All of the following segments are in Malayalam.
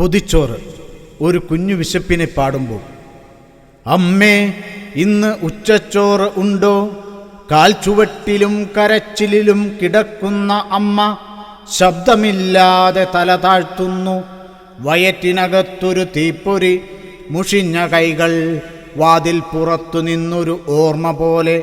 പൊതിച്ചോറ് ഒരു കുഞ്ഞു വിശപ്പിനെ പാടുമ്പോൾ അമ്മേ ഇന്ന് ഉച്ചച്ചോറ് ഉണ്ടോ? കാൽച്ചുവട്ടിലും കരച്ചിലും കിടക്കുന്ന അമ്മ ശബ്ദമില്ലാതെ തല താഴ്ത്തുന്നു. വയറ്റിനകത്തൊരു തീപ്പൊരി മുഷിഞ്ഞ കൈകൾ വാതിൽ പുറത്തു നിന്നൊരു ഓർമ്മ പോലെ.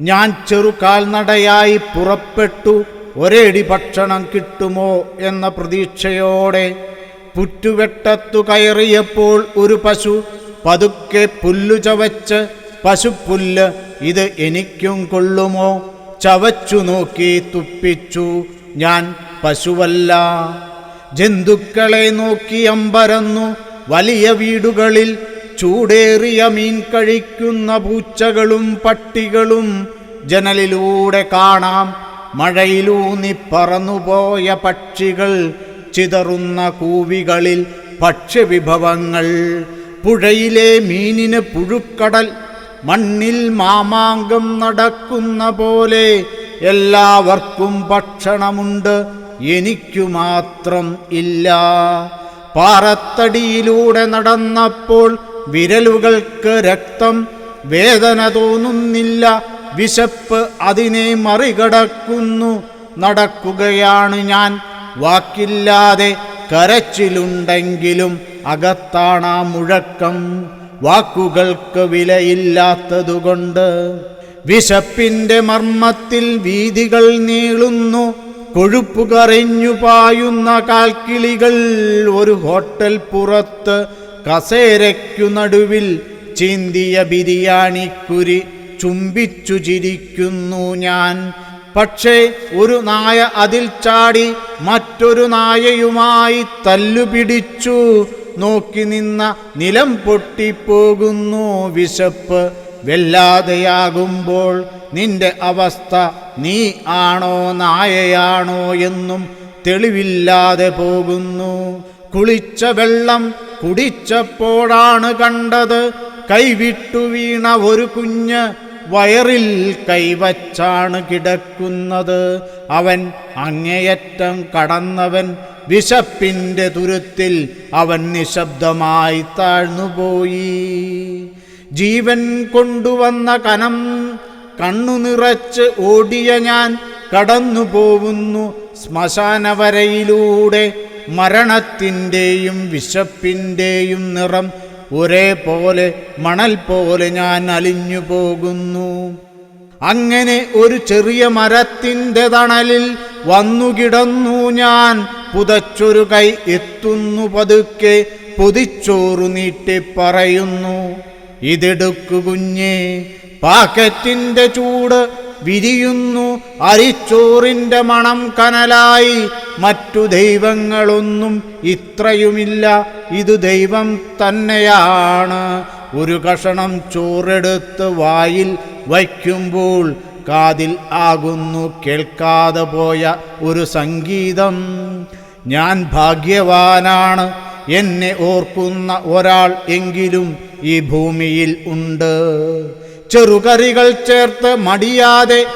ഞാൻ ചെറുകാൽനടയായി പുറപ്പെട്ടു ഒരേടി ഭക്ഷണം കിട്ടുമോ എന്ന പ്രതീക്ഷയോടെ പുറ്റുവെട്ടത്തു കയറിയപ്പോൾ ഒരു പശു പതുക്കെ പുല്ലു ചവച്ച് പശുപ്പുല്ല് ഇത് എനിക്കും കൊള്ളുമോ? ചവച്ചു നോക്കി തുപ്പിച്ചു. ഞാൻ പശുവല്ല. ജന്തുക്കളെ നോക്കി അമ്പരന്നു. വലിയ വീടുകളിൽ ചൂടേറിയ മീൻ കഴിക്കുന്ന പൂച്ചകളും പട്ടികളും ജനലിലൂടെ കാണാം. മഴയിലൂന്നി പറന്നുപോയ പക്ഷികൾ ചിതറുന്ന കൂവികളിൽ ഭക്ഷ്യവിഭവങ്ങൾ. പുഴയിലെ മീനിന് പുഴുക്കടൽ മണ്ണിൽ മാമാങ്കം നടക്കുന്ന പോലെ എല്ലാവർക്കും ഭക്ഷണമുണ്ട് എനിക്കു മാത്രം ഇല്ല. പാറത്തടിയിലൂടെ നടന്നപ്പോൾ വിരലുകൾക്ക് രക്തം വേദന തോന്നുന്നില്ല വിശപ്പ് അതിനെ മറികടക്കുന്നു. നടക്കുകയാണ് ഞാൻ വാക്കില്ലാതെ കരച്ചിലുണ്ടെങ്കിലും അകത്താണാ മുഴക്കം. വാക്കുകൾക്ക് വിലയില്ലാത്തതുകൊണ്ട് വിശപ്പിന്റെ മർമ്മത്തിൽ വീതികൾ നീളുന്നു. കൊഴുപ്പ് കറിഞ്ഞു പായുന്ന കാൽക്കിളികൾ ഒരു ഹോട്ടൽ പുറത്ത് കസേരയ്ക്കു നടുവിൽ ചീന്തിയ ബിരിയാണിക്കുരി ചുംബിച്ചു ചിരിക്കുന്നു ഞാൻ. പക്ഷേ ഒരു നായ അതിൽ ചാടി മറ്റൊരു നായയുമായി തല്ലുപിടിച്ചു. നോക്കി നിന്ന നിലം പൊട്ടിപ്പോകുന്നു വിശപ്പ്. വെല്ലാതെയാകുമ്പോൾ നിന്റെ അവസ്ഥ നീ ആണോ നായയാണോ എന്നും തെളിവില്ലാതെ പോകുന്നു. കുളിച്ച വെള്ളം കുടിച്ചപ്പോഴാണ് കണ്ടത്. കൈവിട്ടു വീണ ഒരു കുഞ്ഞ് വയറിൽ കൈവച്ചാണ് കിടക്കുന്നത്. അവൻ അങ്ങേയറ്റം കടന്നവൻ വിശപ്പിന്റെ തുരുത്തിൽ അവൻ നിശബ്ദമായി താഴ്ന്നുപോയി. ജീവൻ കൊണ്ടുവന്ന കനം കണ്ണു നിറച്ച് ഓടിയ ഞാൻ കടന്നു പോവുന്നു ശ്മശാനവരയിലൂടെ. മരണത്തിന്റെയും വിശപ്പിന്റെയും നിറം ഒരേപോലെ മണൽ പോലെ ഞാൻ അലിഞ്ഞു പോകുന്നു. അങ്ങനെ ഒരു ചെറിയ മരത്തിന്റെ തണലിൽ വന്നുകിടന്നു ഞാൻ. പുതച്ചൊരു കൈ എത്തുന്നു പതുക്കെ പൊതിച്ചോറു നീട്ടി പറയുന്നു ഇതെടുക്കു കുഞ്ഞേ പാക്കറ്റിന്റെ ചൂട് വിരിയുന്നു അരിച്ചോറിന്റെ മണം കനലായി. മറ്റു ദൈവങ്ങളൊന്നും ഇത്രയുമില്ല. ഇത് ദൈവം തന്നെയാണ്. ഒരു കഷണം ചോറെടുത്ത് വായിൽ വയ്ക്കുമ്പോൾ കാതിൽ ആകുന്നു കേൾക്കാതെ പോയ ഒരു സംഗീതം. ഞാൻ ഭാഗ്യവാനാണ്. എന്നെ ഓർക്കുന്ന ഒരാൾ എങ്കിലും ഈ ഭൂമിയിൽ ഉണ്ട്. ചെറുകറികൾ ചേർത്ത് മടിയാതെ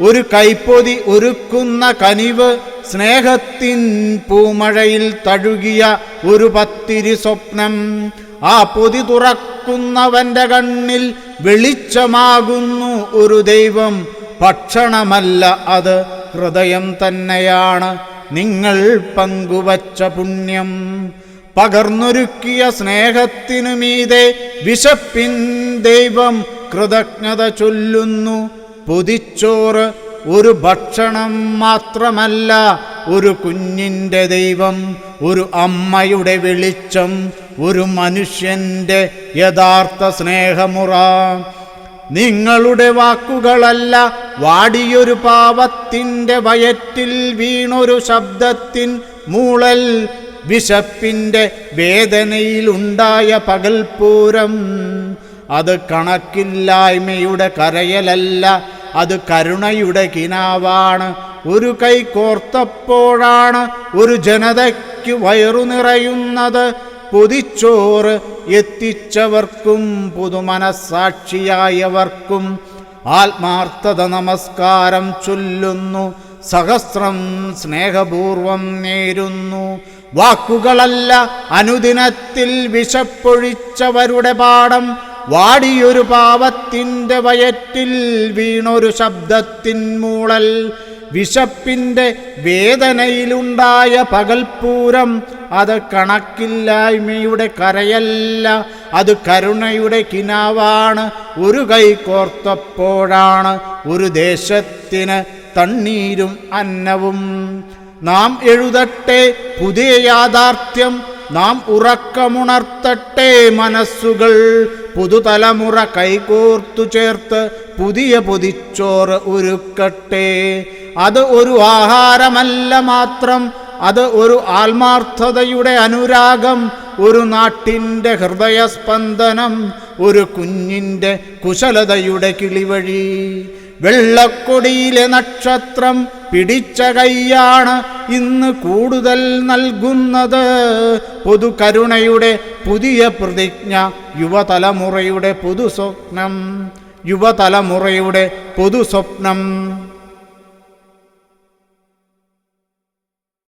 ഒരു കൈപ്പൊതി ഒരുക്കുന്ന കനിവ് സ്നേഹത്തിൻ പൂമഴയിൽ തഴുകിയ ഒരു പത്തിരി സ്വപ്നം. ആ പൊതി തുറക്കുന്നവന്റെ കണ്ണിൽ വെളിച്ചമാകുന്നു ഒരു ദൈവം. ഭക്ഷണമല്ല അത് ഹൃദയം തന്നെയാണ് നിങ്ങൾ പങ്കുവച്ച പുണ്യം. പകർന്നൊരുക്കിയ സ്നേഹത്തിനു മീതെ വിശപ്പിൻ ദൈവം കൃതജ്ഞത ചൊല്ലുന്നു. പൊതിച്ചോറ് ഒരു ഭക്ഷണം മാത്രമല്ല ഒരു കുഞ്ഞിന്റെ ദൈവം ഒരു അമ്മയുടെ വെളിച്ചം ഒരു മനുഷ്യന്റെ യഥാർത്ഥ സ്നേഹമുറ. നിങ്ങളുടെ വാക്കുകളല്ല വാടിയൊരു പാവത്തിന്റെ വയറ്റിൽ വീണൊരു ശബ്ദത്തിൻ മൂളൽ വിശപ്പിന്റെ വേദനയിലുണ്ടായ പകൽപൂരം അത് കണക്കില്ലായ്മയുടെ കരയലല്ല അത് കരുണയുടെ കിനാവാണ്. ഒരു കൈ കോർത്തപ്പോഴാണ് ഒരു ജനതയ്ക്ക് വയറു നിറയുന്നത്. പൊതിച്ചോറ് എത്തിച്ചവർക്കും പുതുമനസാക്ഷിയായവർക്കും ആത്മാർത്ഥത നമസ്കാരം ചൊല്ലുന്നു. സഹസ്രം സ്നേഹപൂർവം നേരുന്നു. വാക്കുകളല്ല അനുദിനത്തിൽ വിശപ്പൊഴിച്ചവരുടെ പാഠം. വാടിയൊരു പാവത്തിന്റെ വയറ്റിൽ വീണൊരു ശബ്ദത്തിൻ മൂളൽ വിശപ്പിന്റെ വേദനയിലുണ്ടായ പകൽപൂരം അത് കണക്കില്ലായ്മയുടെ കരയല്ല അത് കരുണയുടെ കിനാവാണ്. ഒരു കൈ കോർത്തപ്പോഴാണ് ഒരു ദേശത്തിന് തണ്ണീരും അന്നവും. നാം എഴുതട്ടെ പുതിയ യാഥാർത്ഥ്യം നാം ഉറക്കമുണർത്തട്ടെ മനസ്സുകൾ. പുതുതലമുറ കൈകോർത്തു ചേർത്ത് പുതിയ പൊതിച്ചോറ് ഒരുക്കട്ടെ. അത് ഒരു ആഹാരമല്ല മാത്രം അത് ഒരു ആത്മാർത്ഥതയുടെ അനുരാഗം. ഒരു നാട്ടിന്റെ ഹൃദയസ്പന്ദനം ഒരു കുഞ്ഞിന്റെ കുശലതയുടെ കിളിവഴി. വെള്ളക്കൊടിയിലെ നക്ഷത്രം പിടിച്ച കൈയാണ് ഇന്ന് കൂടുതൽ നൽകുന്നത്. പൊതുകരുണയുടെ പുതിയ പ്രതിജ്ഞ യുവതലമുറയുടെ പുതുസ്വപ്നം. യുവതലമുറയുടെ പുതുസ്വപ്നം.